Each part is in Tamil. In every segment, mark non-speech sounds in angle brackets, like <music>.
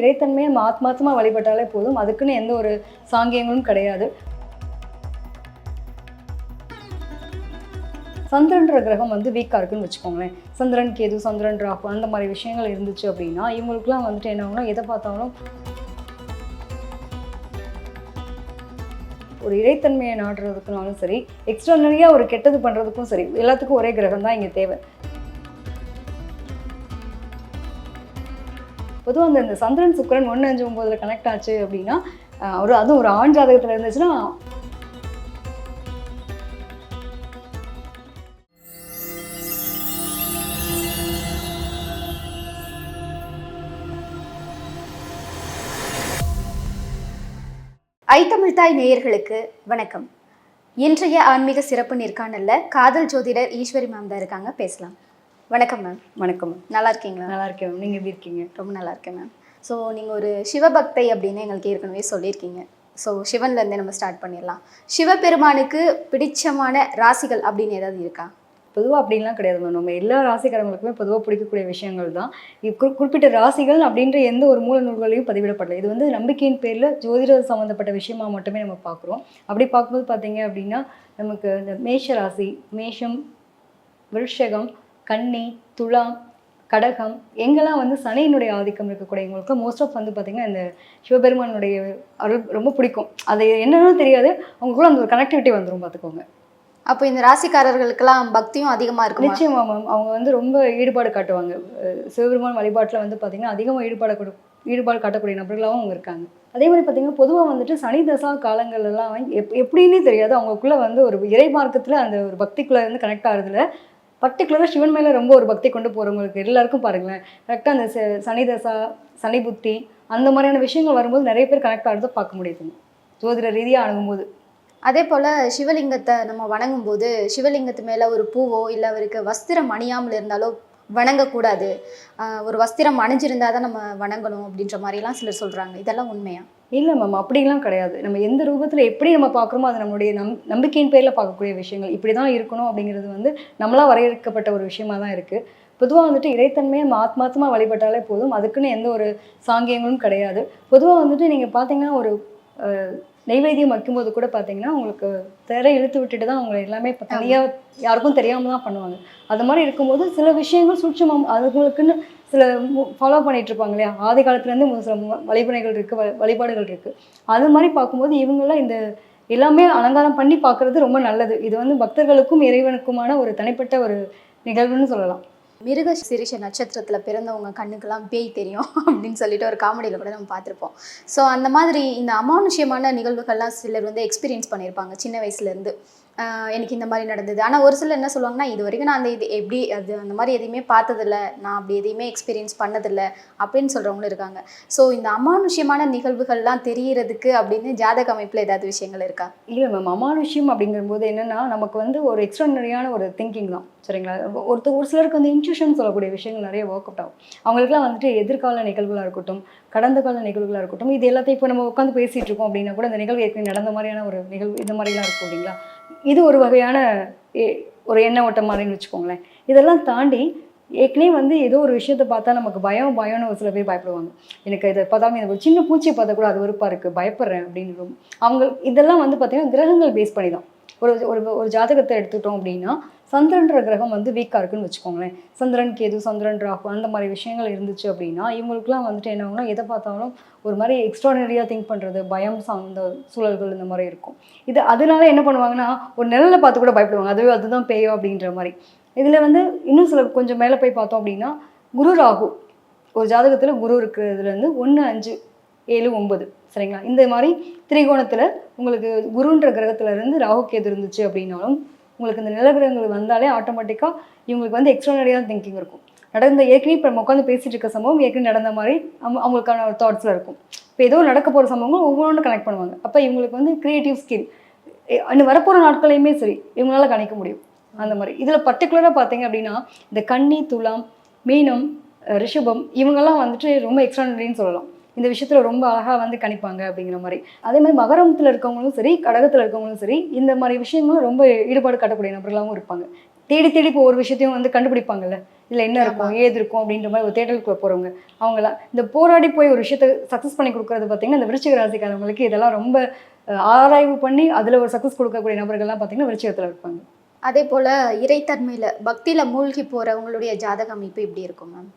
இறைத்தன்மையை நம்ம வழிபட்டாலே போதும். அதுக்குன்னு எந்த ஒரு சாங்கியங்களும் கிடையாது. சந்திரன்ற கிரகம் வந்து வீக்காக இருக்குன்னு வச்சுக்கோங்களேன். சந்திரன் கேது சந்திரன் ராகு அந்த மாதிரி விஷயங்கள் இருந்துச்சு அப்படின்னா இவங்களுக்குலாம் வந்துட்டு என்ன ஆகும்னா எதை பார்த்தாலும் ஒரு இறைத்தன்மையை நாடுறதுக்குனாலும் சரி எக்ஸ்ட்ரானரியாக ஒரு கெட்டது பண்ணுறதுக்கும் சரி எல்லாத்துக்கும் ஒரே கிரகம் தான் இங்கே தேவை. பொதுவாக அந்த இந்த சந்திரன் சுக்கரன் ஒன்று அஞ்சு ஒம்போதில் கனெக்ட் ஆச்சு அப்படின்னா ஒரு அதுவும் ஒரு ஆண் ஜாதகத்தில் இருந்துச்சுன்னா ஐத்தமிழ்தாய் நேயர்களுக்கு வணக்கம். இன்றைய ஆன்மீக சிறப்பு நேர்காணல்ல காதல் ஜோதிடர் ஈஸ்வரி மேம் தான் இருக்காங்க. பேசலாம். வணக்கம் மேம் வணக்கம். நல்லா இருக்கீங்களா நல்லா இருக்கேன் மேம் நீங்கள் எப்படி இருக்கீங்க? ரொம்ப நல்லா இருக்கேன் மேம் ஸோ நீங்கள் ஒரு சிவபக்தை அப்படின்னு எங்களுக்கு ஏற்கனவே சொல்லியிருக்கீங்க. ஸோ சிவன்லேருந்தே நம்ம ஸ்டார்ட் பண்ணிடலாம். சிவபெருமானுக்கு பிடிச்சமான ராசிகள் அப்படின்னு ஏதாவது இருக்கா? பொதுவாக அப்படின்லாம் கிடையாது மேம் நம்ம எல்லா ராசிக்காரங்களுக்குமே பொதுவாக பிடிக்கக்கூடிய விஷயங்கள் தான். குறிப்பிட்ட ராசிகள் அப்படின்ற எந்த ஒரு மூல நூல்களையும் பதிவிடப்படல. இது வந்து நம்பிக்கையின் பேரில் ஜோதிட சம்மந்தப்பட்ட விஷயமா மட்டுமே நம்ம பார்க்குறோம். அப்படி பார்க்கும்போது பார்த்தீங்க அப்படின்னா நமக்கு இந்த மேஷ ராசி மேஷம் விருஷகம் கன்னி துலாம் கடகம் எங்கெல்லாம் வந்து சனியினுடைய ஆதிக்கம் இருக்கக்கூடியவங்களுக்கு மோஸ்ட் ஆஃப் வந்து பார்த்திங்கன்னா இந்த சிவபெருமானுடைய அருள் ரொம்ப பிடிக்கும். அது என்னன்னு தெரியாது. அவங்களுக்குள்ள அந்த ஒரு கனெக்டிவிட்டி வந்துடும் பார்த்துக்கோங்க அப்போ இந்த ராசிக்காரர்களுக்கெல்லாம் பக்தியும் அதிகமாக இருக்குமா? நிச்சயமா மேம் அவங்க வந்து ரொம்ப ஈடுபாடு காட்டுவாங்க. சிவபெருமான் வழிபாட்டில் வந்து பார்த்தீங்கன்னா அதிகமாக ஈடுபாடு கொடு- ஈடுபாடு காட்டக்கூடிய நபர்களாகவும் அவங்க இருக்காங்க. அதே மாதிரி பார்த்தீங்கன்னா பொதுவாக வந்துட்டு சனி தசா காலங்கள் எல்லாம் வந்து எப் எப்படின்னே தெரியாது. அவங்களுக்குள்ள வந்து ஒரு இறை மார்க்கத்தில் அந்த ஒரு பக்திக்குள்ளே வந்து கனெக்ட் ஆகிறதுல பர்டிகுலராக சிவன் மேலே ரொம்ப ஒரு பக்தி கொண்டு போகிறவங்களுக்கு எல்லாருக்கும் பாருங்களேன். கரெக்டாக அந்த சனி தசா சனி புத்தி அந்த மாதிரியான விஷயங்கள் வரும்போது நிறைய பேர் கனெக்ட் ஆகிறத பார்க்க முடியுதுங்க ஜோதிட ரீதியாக அணுகும்போது. அதே போல் சிவலிங்கத்தை நம்ம வணங்கும் போது சிவலிங்கத்து மேலே ஒரு பூவோ இல்லை அவருக்கு வஸ்திரம் அணியாமல் இருந்தாலோ வணங்கக்கூடாது. ஒரு வஸ்திரம் அணிஞ்சிருந்தா தான் நம்ம வணங்கணும் அப்படின்ற மாதிரிலாம் சிலர் சொல்கிறாங்க இதெல்லாம் உண்மையா? இல்லை மேம் அப்படிலாம் கிடையாது. நம்ம எந்த ரூபத்தில் எப்படி நம்ம பார்க்குறோமோ அது நம்மளுடைய நம் நம்பிக்கையின் பேரில் பார்க்கக்கூடிய விஷயங்கள். இப்படி தான் இருக்கணும் அப்படிங்கிறது வந்து நம்மளாக வரையறுக்கப்பட்ட ஒரு விஷயமா தான் இருக்குது பொதுவாக வந்துட்டு இறைத்தன்மையை நம்ம ஆத்மார்த்தமாக வழிபட்டாலே போதும். அதுக்குன்னு எந்த ஒரு சாங்கியங்களும் கிடையாது. பொதுவாக வந்துட்டு நீங்கள் பார்த்தீங்கன்னா ஒரு அஹ், நெய்வேத்தியம் வைக்கும்போது கூட பார்த்தீங்கன்னா உங்களுக்கு திரை இழுத்து விட்டுட்டு தான் அவங்க எல்லாமே இப்போ தனியாக யாருக்கும் தெரியாமல் தான் பண்ணுவாங்க. அது மாதிரி இருக்கும்போது சில விஷயங்கள் சூட்சமம். அதுங்களுக்குன்னு சில ஃபாலோ பண்ணிட்டு இருப்பாங்க இல்லையா? ஆதி காலத்துலேருந்து சில வழிபனைகள் இருக்குது வ- வழிபாடுகள் இருக்குது அது மாதிரி பார்க்கும்போது இவங்கெல்லாம் இந்த எல்லாமே அலங்காரம் பண்ணி பார்க்குறது ரொம்ப நல்லது. இது வந்து பக்தர்களுக்கும் இறைவனுக்குமான ஒரு தனிப்பட்ட ஒரு நிகழ்வுன்னு சொல்லலாம். மிருக சிரிஷ நட்சத்திரத்தில் பிறந்தவங்க கண்ணுக்கெல்லாம் பேய் தெரியும் <laughs> அப்படின்னு சொல்லிட்டு ஒரு காமெடியில் கூட நம்ம பார்த்துருப்போம். ஸோ அந்த மாதிரி இந்த அமானுஷ்யமான நிகழ்வுகள்லாம் சிலர் வந்து எக்ஸ்பீரியன்ஸ் பண்ணியிருப்பாங்க. சின்ன வயசுலேருந்து எனக்கு இந்த மாதிரி நடந்தது. ஆனால் ஒரு சிலர் என்ன சொல்லுவாங்கன்னா இது வரைக்கும் நான் அந்த இது எப்படி அது அந்த மாதிரி எதையுமே பார்த்ததில்ல. நான் அப்படி எதையுமே எக்ஸ்பீரியன்ஸ் பண்ணதில்ல. அப்படின்னு சொல்கிறவங்களும் இருக்காங்க. ஸோ இந்த அமானுஷ்யமான நிகழ்வுகள்லாம் தெரிகிறதுக்கு அப்படின்னு ஜாதக அமைப்பில் ஏதாவது விஷயங்கள் இருக்கா? இல்லை மேம். அமானுஷ்யம் அப்படிங்கும்போது என்னென்னா நமக்கு வந்து ஒரு எக்ஸ்ட்ரானரியான ஒரு திங்கிங் தான். சரிங்களா? ஒருத்தர் ஒரு சிலருக்கு வந்து இன்ட்யூஷன் சொல்லக்கூடிய விஷயங்கள் நிறைய ஒர்க் அவுட் ஆகும். அவங்களுக்குலாம் வந்துட்டு எதிர்கால நிகழ்வுகளாக இருக்கட்டும் கடந்த கால நிகழ்வுகளாக இருக்கட்டும் இது எல்லாத்தையும் இப்போ நம்ம உட்காந்து பேசிகிட்டு இருக்கோம் அப்படின்னா கூட இந்த நிகழ்வு ஏற்கனவே நடந்த மாதிரியான ஒரு நிகழ்வு இந்த மாதிரிலாம் இருக்கும் இல்லைங்களா? இது ஒரு வகையான எ- ஒரு எண்ண ஓட்டம் மாதிரின்னு வச்சுக்கோங்களேன். இதெல்லாம் தாண்டி ஏற்கனவே வந்து ஏதோ ஒரு விஷயத்தை பார்த்தா நமக்கு பயம் பயம்னு ஒரு சில பேர் பயப்படுவாங்க. எனக்கு இதை பார்த்தாலும் இந்த ஒரு சின்ன பூச்சியை பார்த்தா கூட அது வெறுப்பாக இருக்குது பயப்படுறேன் அப்படின்னு அவங்க இதெல்லாம் வந்து பார்த்திங்கன்னா கிரகங்கள் பேஸ் பண்ணி தான் ஒரு ஒரு ஒரு ஜாதகத்தை எடுத்துக்கிட்டோம் அப்படின்னா சந்திரன்ற கிரகம் வந்து வீக்காக இருக்குன்னு வச்சுக்கோங்களேன். சந்திரன் கேது சந்திரன் ராகு அந்த மாதிரி விஷயங்கள் இருந்துச்சு அப்படின்னா இவங்களுக்குலாம் வந்துட்டு என்ன ஆகும்னா எதை பார்த்தாலும் ஒரு மாதிரி எக்ஸ்ட்ரானரியாக திங்க் பண்ணுறது பயம் சார்ந்த சூழல்கள் இந்த மாதிரி இருக்கும். இது அதனால என்ன பண்ணுவாங்கன்னா ஒரு நிழலை பார்த்து கூட பயப்படுவாங்க. அதுவே அதுதான் பேயோ அப்படின்ற மாதிரி. இதில் வந்து இன்னும் சில கொஞ்சம் மேலே போய் பார்த்தோம் அப்படின்னா குரு ராகு. ஒரு ஜாதகத்தில் குரு இருக்கிறதுலேருந்து ஒன்று அஞ்சு ஏழு ஒம்பது சரிங்களா? இந்த மாதிரி திரிகோணத்தில் உங்களுக்கு குருன்ற கிரகத்துல இருந்து ராகு கேது இருந்துச்சு அப்படின்னாலும் உங்களுக்கு இந்த நிலகிரகங்கள் வந்தாலே ஆட்டோமேட்டிக்காக இவங்களுக்கு வந்து எக்ஸ்ட்ரானரியாக திங்கிங் இருக்கும். நடந்த ஏற்கனவே இப்போ நம்ம உட்காந்து பேசிகிட்டு இருக்க சம்பவம் ஏற்கனவே நடந்த மாதிரி அவங்க அவங்களுக்கான ஒரு தாட்ஸில் இருக்கும். இப்போ ஏதோ நடக்க போகிற சம்பவங்கள் ஒவ்வொன்றும் கனெக்ட் பண்ணுவாங்க. அப்போ இவங்களுக்கு வந்து க்ரியேட்டிவ் ஸ்கில் இன்னும் வரப்போகிற நாட்களையுமே சரி இவங்களால கணிக்க முடியும். அந்த மாதிரி. இதில் பர்டிகுலராக பார்த்தீங்க அப்படின்னா இந்த கன்னி துலாம் மீனம் ரிஷபம் இவங்கெல்லாம் வந்துட்டு ரொம்ப எக்ஸ்ட்ரானரின்னு சொல்லலாம். இந்த விஷயத்துல ரொம்ப அழகா வந்து கணிப்பாங்க அப்படிங்கிற மாதிரி. அதே மாதிரி மகரமத்தில் இருக்கவங்களும் சரி கடகத்தில் இருக்கவங்களும் சரி இந்த மாதிரி விஷயங்களும் ரொம்ப ஈடுபாடு காட்டக்கூடிய நபர்களாகவும் இருப்பாங்க. தேடி தேடி இப்போ ஒரு விஷயத்தையும் வந்து கண்டுபிடிப்பாங்கல்ல? இதில் என்ன இருக்கும் ஏது இருக்கும் அப்படின்ற மாதிரி ஒரு தேடலுக்குள்ள போகிறவங்க அவங்களாம் இந்த போராடி போய் ஒரு விஷயத்தை சக்ஸஸ் பண்ணி கொடுக்குறது பார்த்தீங்கன்னா இந்த விருச்சிக ராசிக்காரங்களுக்கு இதெல்லாம் ரொம்ப ஆராய்வு பண்ணி அதில் ஒரு சக்ஸஸ் கொடுக்கக்கூடிய நபர்கள்லாம் பார்த்தீங்கன்னா விருச்சிகத்தில் இருப்பாங்க. அதே போல் இறைத்தன்மையில் பக்தியில் மூழ்கி போகிறவங்களுடைய ஜாதக அமைப்பு எப்படி இருக்கும் மேம்?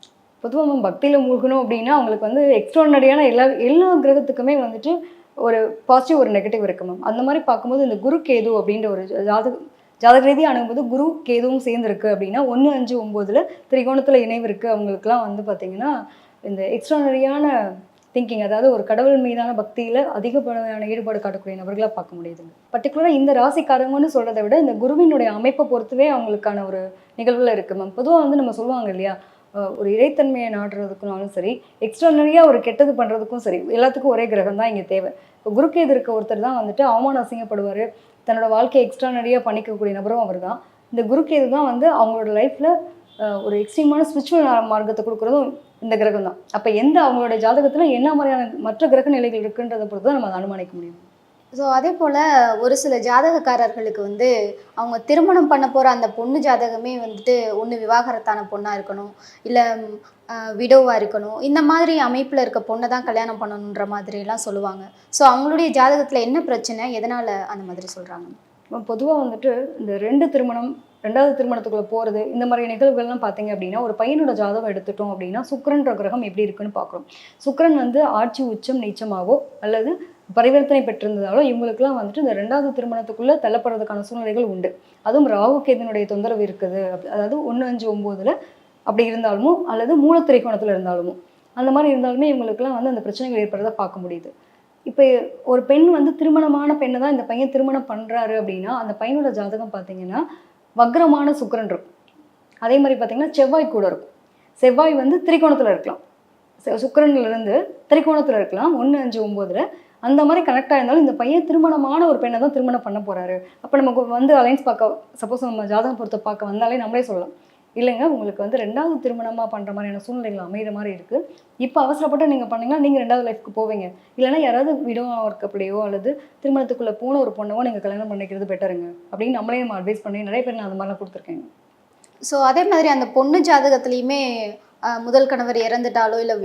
பொதுவாக நம்ம பக்தியில் மூழ்கணும் அப்படின்னா அவங்களுக்கு வந்து எக்ஸ்ட்ரானரியான எல்லா எல்லா கிரகத்துக்குமே வந்துட்டு ஒரு பாசிட்டிவ் ஒரு நெகட்டிவ் இருக்கு மேம் அந்த மாதிரி பார்க்கும்போது இந்த குரு கேது அப்படின்ற ஒரு ஜாதக ஜாதக ரீதியாக அணுகும்போது குரு கேதுவும் சேர்ந்துருக்கு அப்படின்னா ஒன்று அஞ்சு ஒம்போதில் திரிகோணத்தில் இணைவு இருக்குது அவங்களுக்குலாம் வந்து பார்த்திங்கன்னா இந்த எக்ஸ்ட்ரானரியான திங்கிங் அதாவது ஒரு கடவுள் மீதான பக்தியில் அதிகப்படியான ஈடுபாடு காட்டக்கூடிய நபர்களாக பார்க்க முடியுதுங்க. பர்டிகுலராக இந்த ராசிக்காரங்கன்னு சொல்கிறத விட இந்த குருவினுடைய அமைப்பை பொறுத்தவே அவங்களுக்கான ஒரு நிகழ்வில் இருக்குது மேம் பொதுவாக வந்து நம்ம சொல்லுவாங்க இல்லையா ஒரு இறைத்தன்மையை நாடுறதுக்குனாலும் சரி எக்ஸ்ட்ரானரியாக ஒரு கெட்டது பண்ணுறதுக்கும் சரி எல்லாத்துக்கும் ஒரே கிரகம் தான் இங்கே தேவை. இப்போ குருக்கேது இருக்க ஒருத்தர் தான் வந்துட்டு அவமானம் அசிங்கப்படுவார். தன்னோட வாழ்க்கையை எக்ஸ்ட்ரானரியாக பண்ணிக்கக்கூடிய நபரும் அவர் தான் இந்த குருக்கேது தான் வந்து அவங்களோட லைஃப்பில் ஒரு எக்ஸ்ட்ரீமான ஸ்பிரிச்சுவல் மார்க்கத்தை கொடுக்குறதும் இந்த கிரகம் தான் அப்போ எந்த அவங்களோட ஜாதகத்தில் என்ன மாதிரியான மற்ற கிரக நிலைகள் இருக்குன்றதை பொறுத்து தான் நம்ம அதை அனுமானிக்க முடியும். ஸோ அதே போல் ஒரு சில ஜாதகக்காரர்களுக்கு வந்து அவங்க திருமணம் பண்ண போகிற அந்த பொண்ணு ஜாதகமே வந்துட்டு ஒன்று விவாகரத்தான பொண்ணாக இருக்கணும். இல்லை விடோவாக இருக்கணும். இந்த மாதிரி அமைப்பில் இருக்க பொண்ணை தான் கல்யாணம் பண்ணணுன்ற மாதிரிலாம் சொல்லுவாங்க. ஸோ அவங்களுடைய ஜாதகத்தில் என்ன பிரச்சனை? எதனால் அந்த மாதிரி சொல்கிறாங்க பொதுவாக வந்துட்டு இந்த ரெண்டு திருமணம் ரெண்டாவது திருமணத்துக்குள்ள போகிறது இந்த மாதிரி நிகழ்வுகள்லாம் பார்த்தீங்க அப்படின்னா ஒரு பையனோட ஜாதகம் எடுத்துட்டோம் அப்படின்னா சுக்கரன்ற கிரகம் எப்படி இருக்குன்னு பார்க்குறோம் சுக்கரன் வந்து ஆட்சி உச்சம் நீச்சமாகவோ அல்லது பரிவர்த்தனை பெற்றிருந்ததாலோ இவங்களுக்குலாம் வந்துட்டு இந்த ரெண்டாவது திருமணத்துக்குள்ளே தள்ளப்படுறதுக்கான சூழ்நிலைகள் உண்டு. அதுவும் ராகு கேதனுடைய தொந்தரவு இருக்குது. அதாவது ஒன்று அஞ்சு ஒம்போதில் அப்படி இருந்தாலுமோ அல்லது மூலத்திரைக்கோணத்தில் இருந்தாலுமோ அந்த மாதிரி இருந்தாலுமே இவங்களுக்குலாம் வந்து அந்த பிரச்சனைகள் ஏற்படுறத பார்க்க முடியுது. இப்போ ஒரு பெண் வந்து திருமணமான பெண்ணை தான் இந்த பையன் திருமணம் பண்ணுறாரு அப்படின்னா அந்த பையனோட ஜாதகம் பார்த்தீங்கன்னா வக்ரமான சுக்கரன் இருக்கும். அதே மாதிரி பார்த்தீங்கன்னா செவ்வாய் கூட இருக்கும். செவ்வாய் வந்து திரிகோணத்தில் இருக்கலாம். செ- இருந்து திரிகோணத்தில் இருக்கலாம். ஒன்று அஞ்சு ஒம்போதில் அந்த மாதிரி கனெக்ட் ஆயிருந்தாலும் இந்த பையன் திருமணமான ஒரு பெண்ணை தான் திருமணம் பண்ண போறாரு. அப்போ நமக்கு வந்து அலைன்ஸ் பார்க்க சப்போஸ் நம்ம ஜாதகம் பொறுத்த பார்க்க வந்தாலே நம்மளே சொல்லலாம். இல்லைங்க உங்களுக்கு வந்து ரெண்டாவது திருமணமாக பண்ணுற மாதிரியான சூழ்நிலைகள் அமைகிற மாதிரி இருக்குது இப்போ அவசரப்பட்டு நீங்கள் பண்ணீங்கன்னா நீங்கள் ரெண்டாவது லைஃப்க்கு போவீங்க. இல்லைன்னா யாராவது விடவா இருக்கப்படியோ அல்லது திருமணத்துக்குள்ளே போன ஒரு பொண்ணவோ நீங்கள் கல்யாணம் பண்ணிக்கிறது பெட்டருங்க அப்படின்னு நம்மளே நம்ம அட்வைஸ் பண்ணி நிறைய பேர் நான் அந்த மாதிரிலாம் கொடுத்துருக்கேங்க. ஸோ அதே மாதிரி அந்த பொண்ணு ஜாதகத்துலேயுமே முதல் கணவர் இறந்துட்டாலோ இல்லை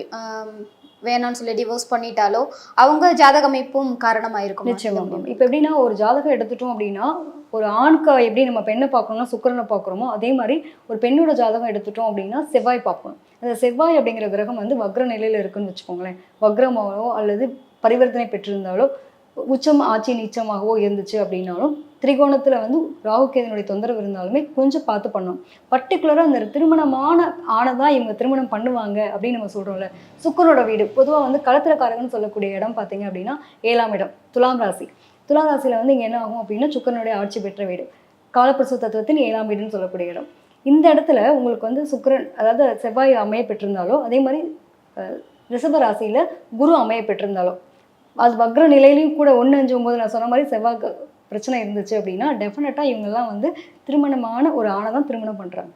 வேணாம்னு சொல்லி டிவோர்ஸ் பண்ணிட்டாலோ அவங்க ஜாதக அமைப்பும் காரணமாக இருக்கும் நிச்சயமா மேம் இப்போ எப்படின்னா ஒரு ஜாதகம் எடுத்துட்டோம் அப்படின்னா ஒரு ஆணுக்கு எப்படி நம்ம பெண்ணை பார்க்கணும்னா சுக்கிரனை பார்க்குறோமோ அதே மாதிரி ஒரு பெண்ணோட ஜாதகம் எடுத்துட்டோம் அப்படின்னா செவ்வாய் பார்க்கணும். அந்த செவ்வாய் அப்படிங்கிற கிரகம் வந்து வக்ர நிலையில் இருக்குன்னு வச்சுக்கோங்களேன். வக்ரமாவோ அல்லது பரிவர்த்தனை பெற்றிருந்தாலோ உச்சம் ஆட்சி நீச்சமாகவோ இருந்துச்சு அப்படின்னாலும் திரிகோணத்தில் வந்து ராகுகேதனுடைய தொந்தரவு இருந்தாலுமே கொஞ்சம் பார்த்து பண்ணணும். பர்டிகுலராக அந்த திருமணமான ஆனதான் இவங்க திருமணம் பண்ணுவாங்க அப்படின்னு நம்ம சொல்கிறோம்ல சுக்கரோட வீடு பொதுவாக வந்து களத்திரக்காரகன்னு சொல்லக்கூடிய இடம் பார்த்தீங்க அப்படின்னா ஏழாம் இடம் துலாம் ராசி. துலாம் ராசியில் வந்து இங்கே என்ன ஆகும் அப்படின்னா சுக்கரனுடைய ஆட்சி பெற்ற வீடு. காலப்பிரசு தத்துவத்தின் ஏழாம் வீடுன்னு சொல்லக்கூடிய இடம். இந்த இடத்துல உங்களுக்கு வந்து சுக்கிரன் அதாவது செவ்வாய் அமைய பெற்றிருந்தாலோ அதே மாதிரி அஹ், ரிஷப ராசியில் குரு அமைய பெற்றிருந்தாலோ அது வக்ர நிலையிலையும் கூட ஒன்று அஞ்சு ஒம்பது நான் சொன்ன மாதிரி செவ்வாய் க- பிரச்சனை இருந்துச்சு அப்படின்னா டெஃபினட்டாக இவங்கெல்லாம் வந்து திருமணமான ஒரு ஆணை தான் திருமணம் பண்ணுறாங்க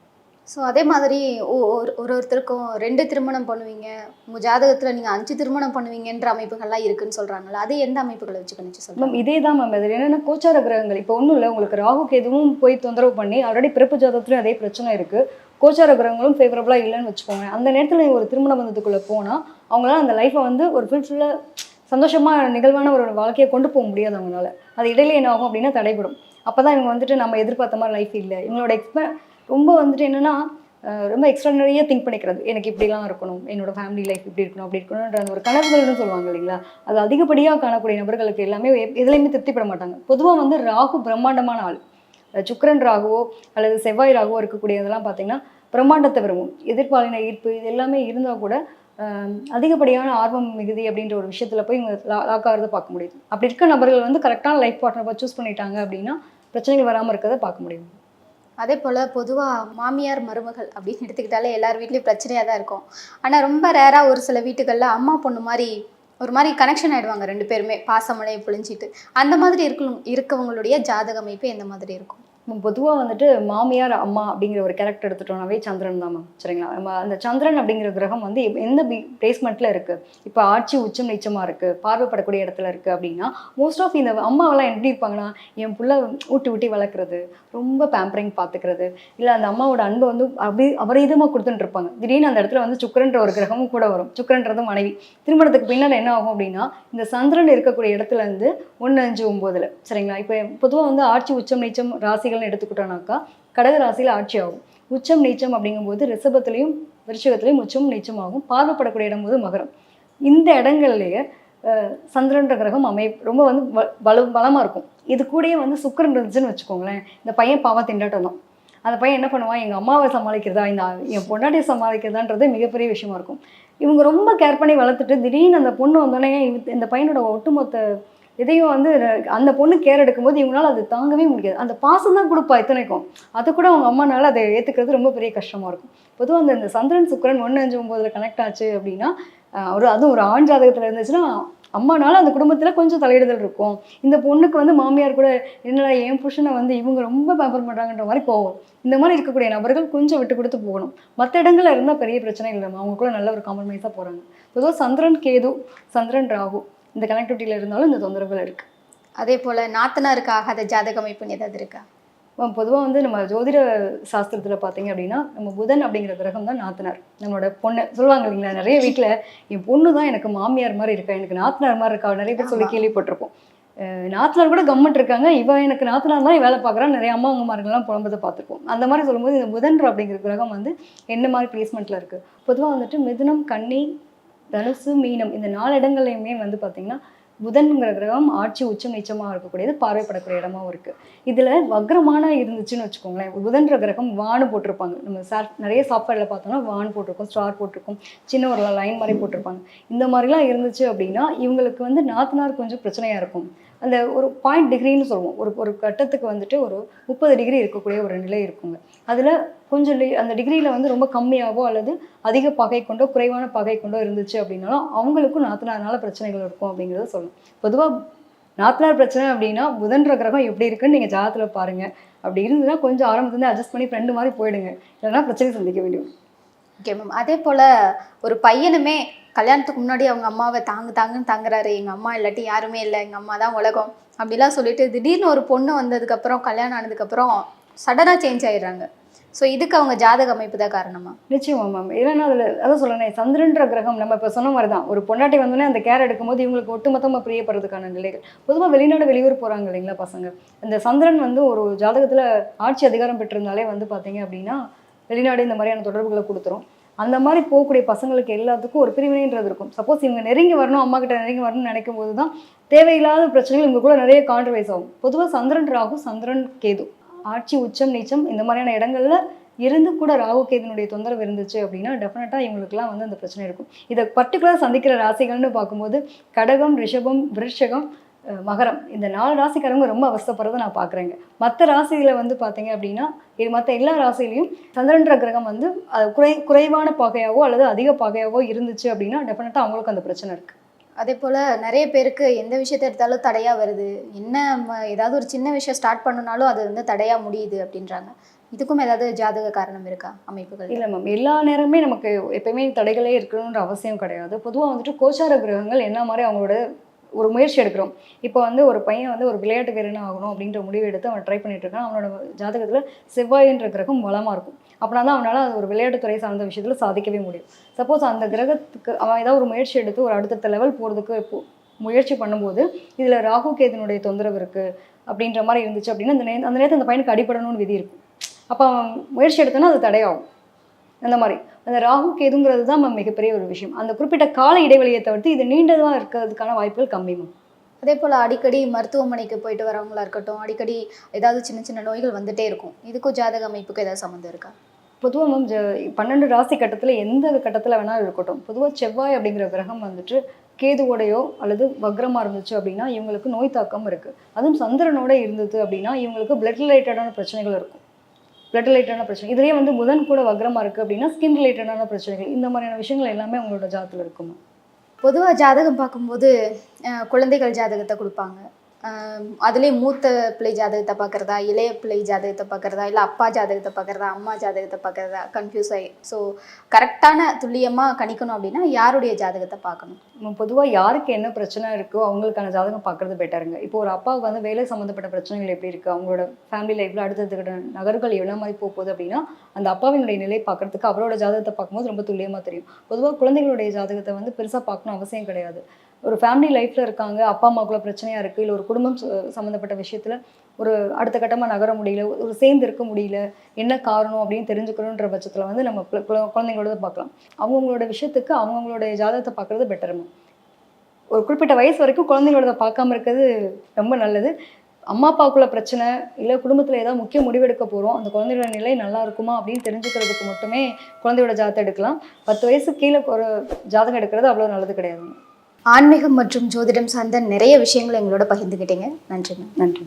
ஸோ அதே மாதிரி ஒரு ஒரு ஒருத்தருக்கும் ரெண்டு திருமணம் பண்ணுவீங்க. உங்கள் ஜாதகத்தில் நீங்கள் அஞ்சு திருமணம் பண்ணுவீங்கன்ற அமைப்புகள்லாம் இருக்குன்னு சொல்கிறாங்களா அது எந்த அமைப்புகளை வச்சு கணிச்சு சொல்லுங்கள் மேம் இதே தான் மேம். அது என்னென்னா கோச்சார கிரகங்கள். இப்போ ஒன்றும் இல்லை உங்களுக்கு ராகுக்கு எதுவும் போய் தொந்தரவு பண்ணி ஆல்ரெடி பிறப்பு ஜாதகத்துலையும் அதே பிரச்சனை இருக்குது கோச்சார கிரகங்களும் ஃபேவரபுளாக இல்லைன்னு வச்சுக்கோங்க அந்த நேரத்தில் ஒரு திருமண பந்தத்துக்குள்ளே போனால் அவங்களால அந்த லைஃப்பை வந்து ஒரு ஃபுல்ஃபுல்லாக சந்தோஷமாக நிகழ்வான ஒரு வாழ்க்கையை கொண்டு போக முடியாது அவங்களால. அது இடையில என்ன ஆகும் அப்படின்னா தடைபடும். அப்போ தான் இவங்க வந்துட்டு நம்ம எதிர்பார்த்த மாதிரி லைஃப் இல்லை. இவங்களோட எக்ஸ்ப ரொம்ப வந்துட்டு என்னென்னா ரொம்ப எக்ஸ்ட்ரானரியாக திங்க் பண்ணிக்கிறது. எனக்கு இப்படிலாம் இருக்கணும். என்னோட ஃபேமிலி லைஃப் இப்படி இருக்கணும் அப்படி இருக்கணும்ன்ற அந்த ஒரு கனவுகள்னு சொல்லுவாங்க இல்லைங்களா? அது அதிகப்படியாக காணக்கூடிய நபர்களுக்கு எல்லாமே எதுலையுமே திருப்திப்பட மாட்டாங்க. பொதுவாக வந்து ராகு பிரம்மாண்டமான ஆள். சுக்கரன் ராகுவோ அல்லது செவ்வாய் ராகுவோ இருக்கக்கூடியதெல்லாம் பார்த்தீங்கன்னா பிரம்மாண்டத்தை விரும்பும். எதிர்பாலின ஈர்ப்பு இது எல்லாமே இருந்தால் கூட அதிகப்படியான ஆர்வம் மிகுதி அப்படின்ற ஒரு விஷயத்தில் போய் இவங்க லாக் ஆகிறத பார்க்க முடியுது. அப்படி இருக்க நபர்கள் வந்து கரெக்டான லைஃப் பார்ட்னர் சூஸ் பண்ணிட்டாங்க அப்படின்னா பிரச்சனைகள் வராமல் இருக்கிறத பார்க்க முடியும். அதே போல் பொதுவாக மாமியார் மருமகள் அப்படின்னு எடுத்துக்கிட்டாலே எல்லார் வீட்லேயும் பிரச்சனையாக தான் இருக்கும். ஆனால் ரொம்ப ரேராக ஒரு சில வீட்டுகளில் அம்மா பொண்ணு மாதிரி ஒரு மாதிரி கனெக்ஷன் ஆயிடுவாங்க ரெண்டு பேருமே. பாசமழையை புழிஞ்சிட்டு. அந்த மாதிரி இருக்கணும் இருக்கவங்களுடைய ஜாதக அமைப்பு எந்த மாதிரி இருக்கும்? பொதுவாக வந்துட்டு மாமியார் அம்மா அப்படிங்கிற ஒரு கேரக்டர் எடுத்துட்டோம்னாவே சந்திரன் தான் மேம் சரிங்களா? நம்ம அந்த சந்திரன் அப்படிங்கிற கிரகம் வந்து எப்- எந்த பிளேஸ்மெண்ட்டில் இருக்குது இப்போ ஆட்சி உச்சம் நீச்சமாக இருக்குது பார்வைப்படக்கூடிய இடத்துல இருக்குது அப்படின்னா மோஸ்ட் ஆஃப் இந்த அம்மாவெல்லாம் எப்படி இருப்பாங்கன்னா என் பிள்ளை ஊட்டி ஊட்டி வளர்க்குறது ரொம்ப பேம்பரிங் பார்த்துக்கிறது இல்லை அந்த அம்மாவோட அன்பை வந்து அப்படி அபரீதமாக கொடுத்துட்டு இருப்பாங்க. திடீர்னு அந்த இடத்துல வந்து சுக்கரன்ற ஒரு கிரகமும் கூட வரும். சுக்கரன்றது மனைவி. திருமணத்துக்கு பின்னால் என்ன ஆகும் அப்படின்னா இந்த சந்திரன் இருக்கக்கூடிய இடத்துல இருந்து ஒன்று அஞ்சு ஒம்போதில் சரிங்களா? இப்போ பொதுவாக வந்து ஆட்சி உச்சம் நீச்சம் ராசிகள் ராசிகள்னு எடுத்துக்கிட்டோம்னாக்கா கடக ராசியில் ஆட்சி ஆகும் உச்சம் நீச்சம் அப்படிங்கும்போது ரிஷபத்துலேயும் விருஷகத்துலேயும் உச்சம் நீச்சம் ஆகும் பார்வைப்படக்கூடிய இடம் போது மகரம். இந்த இடங்கள்லயே சந்திரன்ற கிரகம் அமை ரொம்ப வந்து வ- பல பலமாக இருக்கும். இது கூடயே வந்து சுக்கிரன் இருந்துச்சுன்னு வச்சுக்கோங்களேன். இந்த பையன் பாவம் திண்டாட்டம் தான் அந்த பையன் என்ன பண்ணுவான்? எங்கள் அம்மாவை சமாளிக்கிறதா? இந்த என் பொண்டாட்டியை சமாளிக்கிறதான்றது மிகப்பெரிய விஷயமா இருக்கும். இவங்க ரொம்ப கேர் பண்ணி வளர்த்துட்டு திடீர்னு அந்த பொண்ணு வந்தோடனே இந்த பையனோட ஒட்டுமொத்த இதையும் வந்து அந்த பொண்ணு கேர் எடுக்கும்போது இவங்களால அது தாங்கவே முடியாது. அந்த பாசம் தான் கொடுப்பா இத்தனைக்கும். அது கூட அவங்க அம்மானால அதை ஏற்றுக்கிறது ரொம்ப பெரிய கஷ்டமாக இருக்கும். பொதுவாக அந்த இந்த சந்திரன் சுக்கரன் ஒன்று அஞ்சு ஒம்போதில் கனெக்ட் ஆச்சு அப்படின்னா ஒரு அதுவும் ஒரு ஆண் ஜாதகத்தில் இருந்துச்சுன்னா அம்மானால அந்த குடும்பத்தில் கொஞ்சம் தலையிடுதல் இருக்கும். இந்த பொண்ணுக்கு வந்து மாமியார் கூட என்னடா என் புருஷனை வந்து இவங்க ரொம்ப பேப்பர் பண்ணுறாங்கன்ற மாதிரி போகும் இந்த மாதிரி இருக்கக்கூடிய நபர்கள் கொஞ்சம் விட்டு கொடுத்து போகணும். மற்ற இடங்களில் இருந்தால் பெரிய பிரச்சனை இல்லை அவங்க கூட நல்ல ஒரு காம்ப்ரமைஸாக போகிறாங்க பொதுவாக சந்திரன் கேது சந்திரன் ராகு இந்த கனெக்டிவிட்டியில் இருந்தாலும் இந்த தொந்தரவுகள் இருக்குது அதே போல் நாத்தனாருக்கு ஆகாத ஜாதக அமைப்புன்னு ஏதாவது இருக்கா? பொதுவாக வந்து நம்ம ஜோதிட சாஸ்திரத்தில் பார்த்தீங்க அப்படின்னா நம்ம புதன் அப்படிங்கிற கிரகம் தான் நாத்தனார். நம்மளோட பொண்ணு சொல்லுவாங்க இல்லைங்களா நிறைய வீட்டில் என் பொண்ணு தான் எனக்கு மாமியார் மாதிரி இருக்கா? எனக்கு நாத்தனார் மாதிரி இருக்கா? நிறைய பேர் சொல்லி. கேள்விப்பட்டிருப்போம். நாத்தனார் கூட கம்மட் இருக்காங்க. இவ எனக்கு நாத்தனார் தான் வேலை பார்க்குறான் நிறைய அம்மா அங்கமார்கள்லாம் புலம்பதை பார்த்துருப்போம். அந்த மாதிரி சொல்லும்போது இந்த புதன் அப்படிங்கிற கிரகம் வந்து என்ன மாதிரி பிளேஸ்மெண்ட்டில் இருக்குது பொதுவாக வந்துட்டு மிதுனம் கன்னி தனுசு மீனம் இந்த நாலு இடங்கள்லையுமே வந்து பார்த்திங்கன்னா புதன்கிற கிரகம் ஆட்சி உச்சம் நீச்சமாக இருக்கக்கூடியது பார்வைப்படக்கூடிய இடமாவும் இருக்குது இதில் வக்ரமான இருந்துச்சுன்னு வச்சுக்கோங்களேன். புதன்ற கிரகம் வானு போட்டிருப்பாங்க. நம்ம சார் நிறைய சாஃப்ட்வேரில் பார்த்தோம்னா வான் போட்டிருக்கோம் ஸ்டார் போட்டிருக்கோம் சின்ன ஒரு லைன் மாதிரி போட்டிருப்பாங்க. இந்த மாதிரிலாம் இருந்துச்சு அப்படின்னா இவங்களுக்கு வந்து நாத்தனார் கொஞ்சம் பிரச்சனையாக இருக்கும். அந்த ஒரு பாயிண்ட் டிகிரின்னு சொல்லுவோம். ஒரு ஒரு கட்டத்துக்கு வந்துட்டு ஒரு முப்பது டிகிரி இருக்கக்கூடிய ஒரு நிலை இருக்குங்க. அதில் கொஞ்சம் டி- அந்த டிகிரியில் வந்து ரொம்ப கம்மியாகவோ அல்லது அதிக பகை கொண்டோ குறைவான பகை கொண்டோ இருந்துச்சு அப்படின்னாலும் அவங்களுக்கும் நாத்தனார்னால பிரச்சனைகள் இருக்கும் அப்படிங்கிறத சொல்லணும். பொதுவாக நாத்தனார் பிரச்சனை அப்படின்னா புதன்ற கிரகம் எப்படி இருக்குன்னு நீங்கள் ஜாதத்தில் பாருங்கள் அப்படி இருந்ததுன்னா கொஞ்சம் ஆரம்பத்துலேருந்து அட்ஜஸ்ட் பண்ணி ஃப்ரெண்டு மாதிரி போயிடுங்க. இல்லைன்னா பிரச்சனை சந்திக்க வேண்டியும் ஓகே மேம் அதே போல் ஒரு பையனுமே கல்யாணத்துக்கு முன்னாடி அவங்க அம்மாவை தாங்கு தாங்குன்னு தாங்குறாரு. எங்கள் அம்மா இல்லாட்டி யாருமே இல்லை. எங்கள் அம்மா தான் உலகம். அப்படிலாம் சொல்லிட்டு திடீர்னு ஒரு பொண்ணு வந்ததுக்கப்புறம் கல்யாணம் ஆனதுக்கப்புறம் சடனாக சேஞ்ச் ஆயிடுறாங்க. ஸோ இதுக்கு அவங்க ஜாதக அமைப்பு தான் காரணமா? நிச்சயமா மேம் ஏன்னா அதில் அதான் சொல்லணும் சந்திரன்ற கிரகம் நம்ம இப்போ சொன்ன மாதிரி தான் ஒரு பொண்டாட்டி வந்தோடனே அந்த கேர் எடுக்கும்போது இவங்களுக்கு ஒட்டுமொத்தமாக பிரியப்படுறதுக்கான நிலைகள். பொதுவாக வெளிநாடு வெளியூர் போகிறாங்க இல்லைங்களா பசங்க. இந்த சந்திரன் வந்து ஒரு ஜாதகத்தில் ஆட்சி அதிகாரம் பெற்றிருந்தாலே வந்து பார்த்தீங்க அப்படின்னா வெளிநாடு இந்த மாதிரியான தொடர்புகளை கொடுத்துரும். அந்த மாதிரி போகக்கூடிய பசங்களுக்கு எல்லாத்துக்கும் ஒரு பிரிவினைன்றது இருக்கும். சப்போஸ் இவங்க நெருங்கி வரணும் அம்மா கிட்ட நெருங்கி வரணும்னு நினைக்கும் போது தான் தேவையில்லாத பிரச்சனைகள் இவங்களுக்குள்ள நிறைய கான்ட்ரவைஸ் ஆகும். பொதுவாக சந்திரன் ராகு சந்திரன் கேது. ஆட்சி உச்சம் நீச்சம் இந்த மாதிரியான இடங்கள்ல இருந்து கூட ராகு கேதனுடைய தொந்தரவு இருந்துச்சு அப்படின்னா டெஃபினட்டாக இவங்களுக்குலாம் வந்து அந்த பிரச்சனை இருக்கும். இதை பர்டிகுலராக சந்திக்கிற ராசிகள்னு பார்க்கும்போது கடகம் ரிஷபம் விருஷகம் மகரம் இந்த நாலு ராசிக்காரங்க ரொம்ப அவஸ்தைப்படுறதை நான் பார்க்குறேங்க. மற்ற ராசிகளை வந்து பார்த்தீங்க அப்படின்னா இது மற்ற எல்லா ராசிலையும் சந்திரன்ற கிரகம் வந்து அது குறை குறைவான பகையாவோ அல்லது அதிக பகையாவோ இருந்துச்சு அப்படின்னா டெஃபினட்டாக அவங்களுக்கு அந்த பிரச்சனை இருக்குது அதே போல் நிறைய பேருக்கு எந்த விஷயத்தை எடுத்தாலும் தடையாக வருது. என்ன ஏதாவது ஒரு சின்ன விஷயம் ஸ்டார்ட் பண்ணனாலும் அது வந்து தடையாக முடியுது அப்படின்றாங்க. இதுக்கும் ஏதாவது ஜாதக காரணம் இருக்கா? அமைப்புகள் இல்லை மேம் எல்லா நேரமே நமக்கு எப்பயுமே தடைகளே இருக்கணுன்ற அவசியம் கிடையாது. பொதுவாக வந்துட்டு கோச்சார கிரகங்கள் என்ன மாதிரி அவங்களோட ஒரு முயற்சி எடுக்கிறோம். இப்போ வந்து ஒரு பையன் வந்து ஒரு விளையாட்டு வீரன் ஆகணும் அப்படின்ற முடிவு எடுத்து அவன் ட்ரை பண்ணிட்டு இருக்கான். அவனோட ஜாதகத்தில் செவ்வாயின்ற கிரகம் வளமாக இருக்கும். அப்படின்னா தான் அவனால் அது ஒரு விளையாட்டுத்துறை சார்ந்த விஷயத்தில் சாதிக்கவே முடியும். சப்போஸ் அந்த கிரகத்துக்கு அவன் ஏதாவது ஒரு முயற்சி எடுத்து ஒரு அடுத்தடுத்த லெவல் போகிறதுக்கு முயற்சி பண்ணும்போது இதில் ராகு கேதனுடைய தொந்தரவு இருக்குது அப்படின்ற மாதிரி இருந்துச்சு அப்படின்னா அந்த நே அந்த நேரத்தில் அந்த பையனுக்கு அடிபடணும்னு விதி இருக்கும் அப்போ அவன் முயற்சி எடுத்தோன்னா அது தடையாகும். அந்த மாதிரி. அந்த ராகு கேதுங்கிறது தான் மேம் மிகப்பெரிய ஒரு விஷயம். அந்த குறிப்பிட்ட கால இடைவெளியை தவிர்த்து இது நீண்டதாக இருக்கிறதுக்கான வாய்ப்புகள் கம்மி மேம். அதே போல் அடிக்கடி மருத்துவமனைக்கு போயிட்டு வரவங்களா இருக்கட்டும் அடிக்கடி ஏதாவது சின்ன சின்ன நோய்கள் வந்துட்டே இருக்கும். இதுக்கும் ஜாதக அமைப்புக்கு ஏதாவது சம்மந்தம் இருக்கா? பொதுவாக மேம் பன்னெண்டு ராசி கட்டத்தில் எந்த கட்டத்தில் வேணாலும் இருக்கட்டும். பொதுவாக செவ்வாய் அப்படிங்கிற கிரகம் வந்துட்டு கேதுவோடையோ அல்லது வக்ரமாக இருந்துச்சு அப்படின்னா இவங்களுக்கு நோய் தாக்கம் இருக்குது அதுவும் சந்திரனோட இருந்தது அப்படின்னா இவங்களுக்கு பிளட் ரிலேட்டடான பிரச்சனைகள் இருக்கும். பிளட் ரிலேட்டடான பிரச்சனை. இதுலேயே வந்து புதன் கூட வக்ரமாக இருக்குது அப்படின்னா ஸ்கின் ரிலேட்டடான பிரச்சனைகள். இந்த மாதிரியான விஷயங்கள் எல்லாமே உங்களோட ஜாதத்தில் இருக்கும்? பொதுவாக ஜாதகம் பார்க்கும்போது குழந்தைகள் ஜாதகத்தை கொடுப்பாங்க. அதுலேயே மூத்த பிள்ளை ஜாதகத்தை பார்க்குறதா இளைய பிள்ளை ஜாதகத்தை பார்க்குறதா இல்லை அப்பா ஜாதகத்தை பார்க்குறதா அம்மா ஜாதகத்தை பார்க்குறதா கன்ஃபியூஸ் ஆகி ஸோ கரெக்டான துல்லியமாக கணிக்கணும் அப்படின்னா யாருடைய ஜாதகத்தை பார்க்கணும்? பொதுவாக யாருக்கு என்ன பிரச்சனை இருக்கோ அவங்களுக்கான ஜாதகம் பார்க்குறது பெட்டருங்க இப்போ ஒரு அப்பாவுக்கு வந்து வேலை சம்மந்தப்பட்ட பிரச்சனைகள் எப்படி இருக்குது அவங்களோட ஃபேமிலி லைஃப்பில் அடுத்ததுக்கிட்ட நகர்கள் எவ்வளோ மாதிரி போகுது அப்படின்னா அந்த அப்பாவினுடைய நிலை பார்க்கறதுக்கு அவரோட ஜாதகத்தை பார்க்கும்போது ரொம்ப துல்லியமாக தெரியும். பொதுவாக குழந்தைகளுடைய ஜாதகத்தை வந்து பெருசாக பார்க்கணும் அவசியம் கிடையாது. ஒரு ஃபேமிலி லைஃப்பில் இருக்காங்க அப்பா அம்மாக்குள்ள பிரச்சனையாக இருக்குது இல்லை ஒரு குடும்பம் சம்மந்தப்பட்ட விஷயத்தில் ஒரு அடுத்த கட்டமாக நகர முடியல ஒரு சேர்ந்து இருக்க முடியல என்ன காரணம் அப்படின்னு தெரிஞ்சுக்கணுன்ற பட்சத்தில் வந்து நம்ம குழந்தைங்களோட பார்க்கலாம் அவங்கவுங்களோட விஷயத்துக்கு அவங்கவுங்களோட ஜாதகத்தை பார்க்குறது பெட்டருமா ஒரு குறிப்பிட்ட வயசு வரைக்கும் குழந்தைங்களோட பார்க்காம இருக்கிறது ரொம்ப நல்லது. அம்மா அப்பாவுக்குள்ள பிரச்சனை இல்லை குடும்பத்தில் ஏதாவது முக்கிய முடிவெடுக்க போகிறோம் அந்த குழந்தையோட நிலை நல்லா இருக்குமா அப்படின்னு தெரிஞ்சுக்கிறதுக்கு மட்டுமே குழந்தையோட ஜாதகம் எடுக்கலாம். பத்து வயசு கீழே ஒரு ஜாதகம் எடுக்கிறது அவ்வளோ நல்லது கிடையாதுங்க ஆன்மீகம் மற்றும் ஜோதிடம் சார்ந்த நிறைய விஷயங்களை எங்களோட பகிர்ந்துக்கிட்டீங்க நன்றிங்க. நன்றி